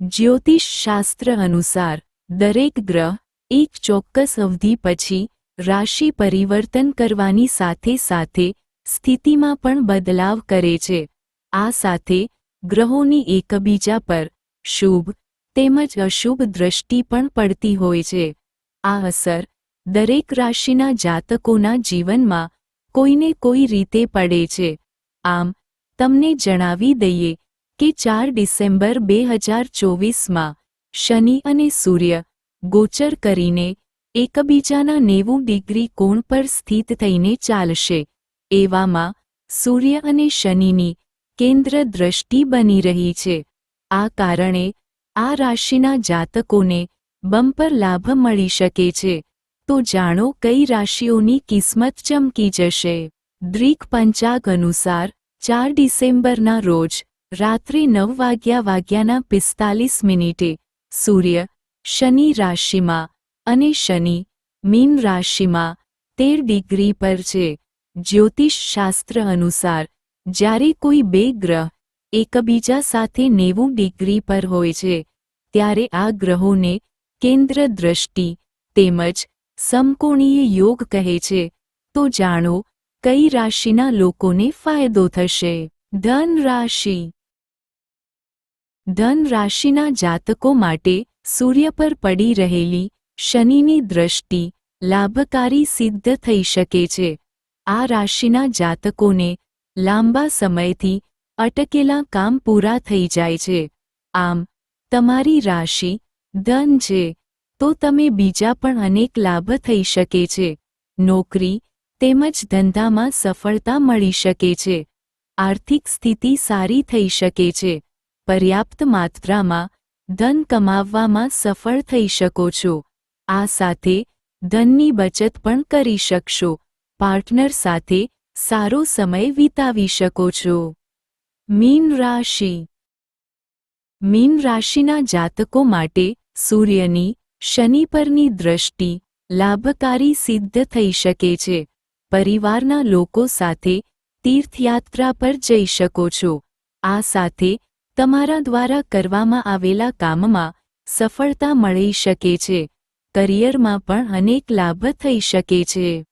જ્યોતિષ શાસ્ત્ર અનુસાર, દરેક ગ્રહ એક ચોક્કસ અવધિ પછી રાશિ પરિવર્તન કરવાની સાથે સાથે સ્થિતિમાં પણ બદલાવ કરે છે. આ સાથે ગ્રહોની એકબીજા પર શુભ તેમજ અશુભ દ્રષ્ટિ પણ પડતી હોય છે. આ અસર દરેક રાશિના જાતકોના જીવનમાં કોઈને કોઈ રીતે પડે છે. આમ, તમને જણાવી દઈએ કે ચાર ડિસેમ્બર બે હજાર ચોવીસમાં શનિ અને સૂર્ય ગોચર કરીને એકબીજાના નેવું ડિગ્રી કોણ પર સ્થિત થઈને ચાલશે. એવામાં સૂર્ય અને શનિની કેન્દ્ર દ્રષ્ટિ બની રહી છે. આ કારણે આ રાશિના જાતકોને બમ્પર લાભ મળી શકે છે. તો જાણો કઈ રાશિઓની કિસ્મત ચમકી જશે. દ્રિક પંચાગ અનુસાર ચાર ડિસેમ્બરના રોજ રાત્રે નવ વાગ્યા વાગ્યાના પિસ્તાલીસ મિનિટે સૂર્ય, શનિ રાશિમાં અને શનિ, મીન રાશિમાં તેર ડિગ્રી પર છે. જ્યોતિષ શાસ્ત્ર અનુસાર, જ્યારે કોઈ બે ગ્રહ એકબીજા સાથે નેવું ડિગ્રી પર હોય છે, ત્યારે આ ગ્રહોને કેન્દ્ર દ્રષ્ટિ તેમજ સમકોણીય યોગ કહે છે. તો જાણો, કઈ રાશિના લોકોને ફાયદો થશે? ધન રાશિ ધન રાશિના જાતકો માટે સૂર્ય પર પડી રહેલી શનિની દ્રષ્ટિ લાભકારી સિદ્ધ થઈ શકે છે. આ રાશિના જાતકોને લાંબા સમયથી અટકેલા કામ પૂરા થઈ જાય છે. આમ, તમારી રાશિ ધન છે, તો તમે બીજા પણ અનેક લાભ થઈ શકે છે. નોકરી તેમજ ધંધામાં સફળતા મળી શકે છે. આર્થિક સ્થિતિ સારી થઈ શકે છે. પર્યાપ્ત માત્રામાં ધન કમાવવામાં સફળ થઈ શકો છો. આ સાથે ધનની બચત પણ કરી શકશો. પાર્ટનર સાથે સારો સમય વિતાવી શકો છો. મીન રાશિ. મીન રાશિના જાતકો માટે સૂર્યની, શનિ પરની દ્રષ્ટિ લાભકારી સિદ્ધ થઈ શકે છે. પરિવારના લોકો સાથે તીર્થયાત્રા પર જઈ શકો છો. આ સાથે તમારા દ્વારા કરવામાં આવેલા કામમાં સફળતા મળી શકે છે. કરિયરમાં પણ અનેક લાભ થઈ શકે છે.